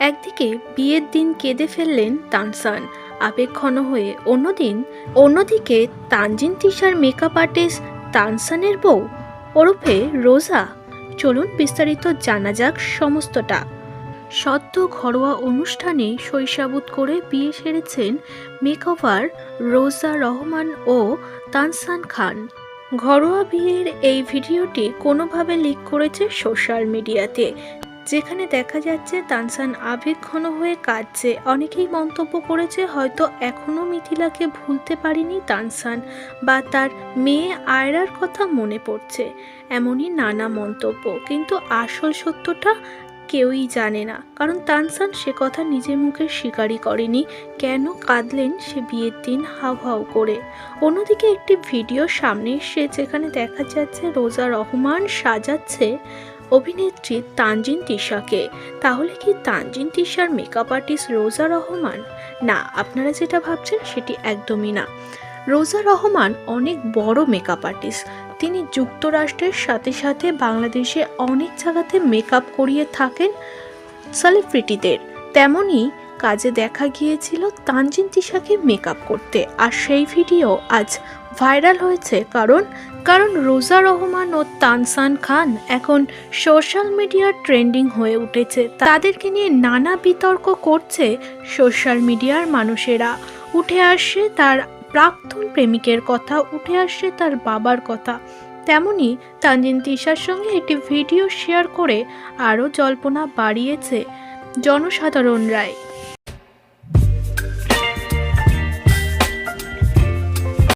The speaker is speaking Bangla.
একদিকে বিয়ের দিন কেঁদে ফেললেন তানসান, আবেগঘন হয়ে। অন্যদিন, অন্যদিকে তানজিন, তিশার মেকআপ আর্টিস্ট তানসানের বউ। ওরফে রোজা। চলুন বিস্তারিত জানা যাক সমস্তটা। সদ্য ঘরোয়া অনুষ্ঠানে শৈশাবুত করে বিয়ে সেরেছেন মেকওভার রোজা রহমান ও তানসান খান। ঘরোয়া বিয়ের এই ভিডিওটি কোনোভাবে লিক করেছে সোশ্যাল মিডিয়াতে। যেখানে দেখা যাচ্ছে তানসান আবেগঘন হয়ে কাঁদছে। অনেকেই মন্তব্য করেছে, হয়তো এখনও মিথিলাকে ভুলতে পারেনি তানসান বা তার মেয়ে আয়রার কথা মনে পড়ছে। এমনই নানা মন্তব্য। কিন্তু আসল সত্যটা কেউই জানে না। কারণ তানসান সে কথা নিজের মুখে স্বীকারই করেনি। কেন কাঁদলেন সে বিয়ের দিন হাউ হাউ করে। অন্যদিকে একটি ভিডিও সামনে এসে যেখানে দেখা যাচ্ছে রোজা রহমান সাজাচ্ছে অভিনেত্রী তানজিন তিশাকে। তাহলে কি তানজিন তিশার মেকআপ আর্টিস্ট রোজা রহমান? না, আপনারা যেটা ভাবছেন সেটি একদমই না। রোজা রহমান অনেক বড় মেকআপ আর্টিস্ট তিনি যুক্তরাষ্ট্রের সাথে সাথে বাংলাদেশে অনেক জায়গাতে মেকআপ করিয়ে থাকেন সেলিব্রিটিদের তেমনই কাজে দেখা গিয়েছিল তানজিন তিশাকে মেকআপ করতে। আর সেই ভিডিও আজ ভাইরাল হয়েছে কারণ কারণ রোজা রহমান ও তানসান খান এখন সোশ্যাল মিডিয়ার ট্রেন্ডিং হয়ে উঠেছে। তাদেরকে নিয়ে নানা বিতর্ক করছে সোশ্যাল মিডিয়ার মানুষেরা। উঠে আসছে তার প্রাক্তন প্রেমিকের কথা, উঠে আসছে তার বাবার কথা। তেমনি তানজিন তিশার সঙ্গে একটি ভিডিও শেয়ার করে আরও জল্পনা বাড়িয়েছে জনসাধারণরাই